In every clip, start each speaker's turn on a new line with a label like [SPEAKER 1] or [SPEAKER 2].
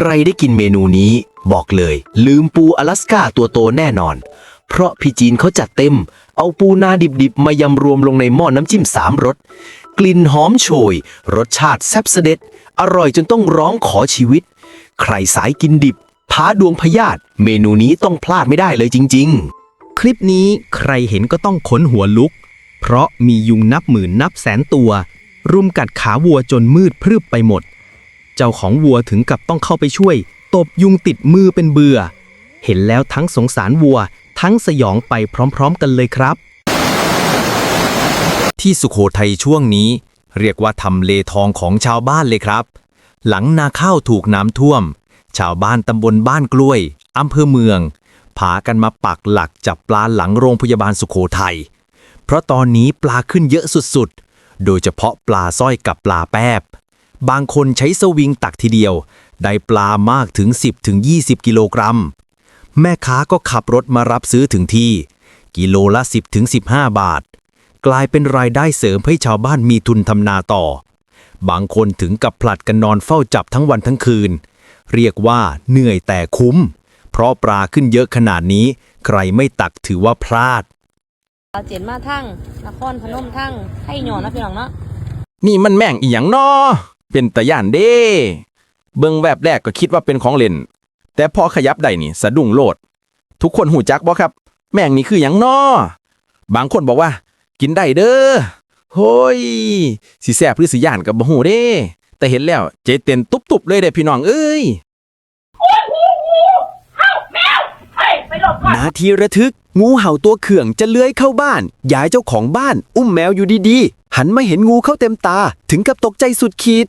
[SPEAKER 1] ใครได้กินเมนูนี้ บอกเลย ลืมปูอลาสก้าตัวโตแน่นอน เพราะพี่จีนเขาจัดเต็ม เอาปูนาดิบๆ มายำรวมลงในหม้อน้ำจิ้มสามรส กลิ่นหอมโชย รสชาติแซ่บเสด็จ อร่อยจนต้องร้องขอชีวิต ใครสายกินดิบพาดวงพยาธิเมนูนี้ต้องพลาดไม่ได้เลยจริง ๆ
[SPEAKER 2] คลิปนี้ใครเห็นก็ต้องขนหัวลุก เพราะมียุงนับหมื่นนับแสนตัว รุมกัดขาวัวจนมืดพรึบไปหมด เจ้าของวัวถึงกับต้องเข้าไปช่วย ตบยุงติดมือเป็นเบื่อ เห็นแล้วทั้งสงสารวัว ทั้งสยองไปพร้อมๆกันเลยครับ ที่สุโขทัยช่วงนี้ เรียกว่าทำเลทองของชาวบ้านเลยครับ หลังนาข้าวถูกน้ำท่วม ชาวบ้านตำบลบ้านกล้วยอำเภอเมืองพากันมาปักหลักจับปลาหลังโรงพยาบาลสุโขทัยเพราะตอนนี้ปลาขึ้นเยอะสุดๆ โดยเฉพาะปลาสร้อยกับปลาแปบ บางคนใช้สวิงตักทีเดียว ได้ปลามากถึง 10-20กิโลกรัม แม่ค้าก็ขับรถมารับซื้อถึงที่ กิโลละ 10-15บาท กลายเป็นรายได้เสริมให้ชาวบ้านมีทุนทำนาต่อ บางคนถึงกับผลัดกันนอนเฝ้าจับทั้งวันทั้งคืน เรียกว่าเหนื่อยแต่คุ้ม เพราะปลาขึ้นเยอะขนาดนี้ ใครไม่ตักถือว่าพลาด
[SPEAKER 3] เอาเจนมาทั้งนครพนมทั้งให้หยอนะพี่น้องเนาะ
[SPEAKER 4] นี่มันแม่งอีหยังนอ เป็นตะย่านเด้ เบิ่งแบบแรกก็คิดว่าเป็นของเล่น แต่พอขยับได้นี่สะดุ้งโลด ทุกคนหูจักบ่ครับ แม่งนี่คือหยังนอบางคนบอกว่า กินได้เด้อโฮ้ยสิแซ่บหรือสิย่านกับบ่ฮู้เด้ แต่เห็นแล้วใจเต้นตุบๆเลยเด้พี่น้องเอ้ย
[SPEAKER 2] นาทีระทึก งูเห่าตัวเขื่องจะเลื้อยเข้าบ้านยายเจ้าของบ้าน อุ้มแมวอยู่ดีๆ หันมาเห็นงูเข้าเต็มตา ถึงกับตกใจสุดขีด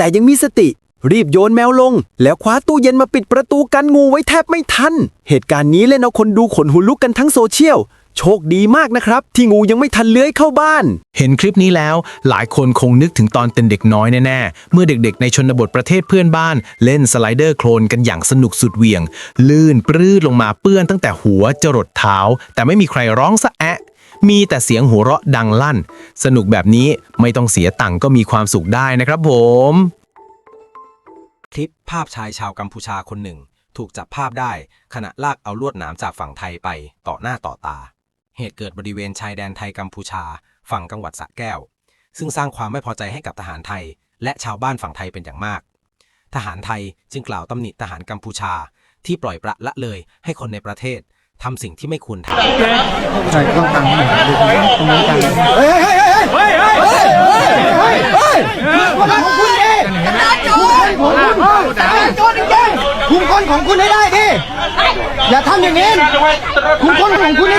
[SPEAKER 2] แต่ยังมีสติ รีบโยนแมวลง แล้วคว้าตู้เย็นมาปิดประตูกันงูไว้แทบไม่ทัน เหตุการณ์นี้เล่นเอาคนดูขนหัวลุกกันทั้งโซเชียลโชคดีมากนะครับ ที่งูยังไม่ทันเลื้อยเข้าบ้าน
[SPEAKER 5] เห็นคลิปนี้แล้ว หลายคนคงนึกถึงตอนเป็นเด็กน้อยแน่ๆ เมื่อเด็กๆ ในชนบทประเทศเพื่อนบ้าน เล่นสไลเดอร์โคลนกันอย่างสนุกสุดเหวี่ยง ลื่นปลื้ดลงมาเปื้อนตั้งแต่หัวจรดเท้า แต่ไม่มีใครร้องสะแอะ มีแต่เสียงหัวเราะดังลั่น สนุกแบบนี้ไม่ต้องเสียตังค์ก็มีความสุขได้นะครับผม
[SPEAKER 6] คลิปภาพชายชาวกัมพูชาคนหนึ่ง ถูกจับภาพได้ขณะลากเอาลวดหนามจากฝั่งไทยไปต่อหน้าต่อตา เหตุเกิดบริเวณชายแดนไทยกัมพูชา ฝั่งจังหวัดสระแก้ว ซึ่งสร้างความไม่พอใจให้กับทหารไทย และชาวบ้านฝั่งไทยเป็นอย่างมาก ทหารไทยจึงกล่าวตำหนิทหารกัมพูชา ที่ปล่อยประละเลยให้คนในประเทศ ทำสิ่งที่ไม่ควรทำ
[SPEAKER 7] คุมคนของคุณให้ได้ดิอย่าทำอย่างนี้คุมคนของคุณให้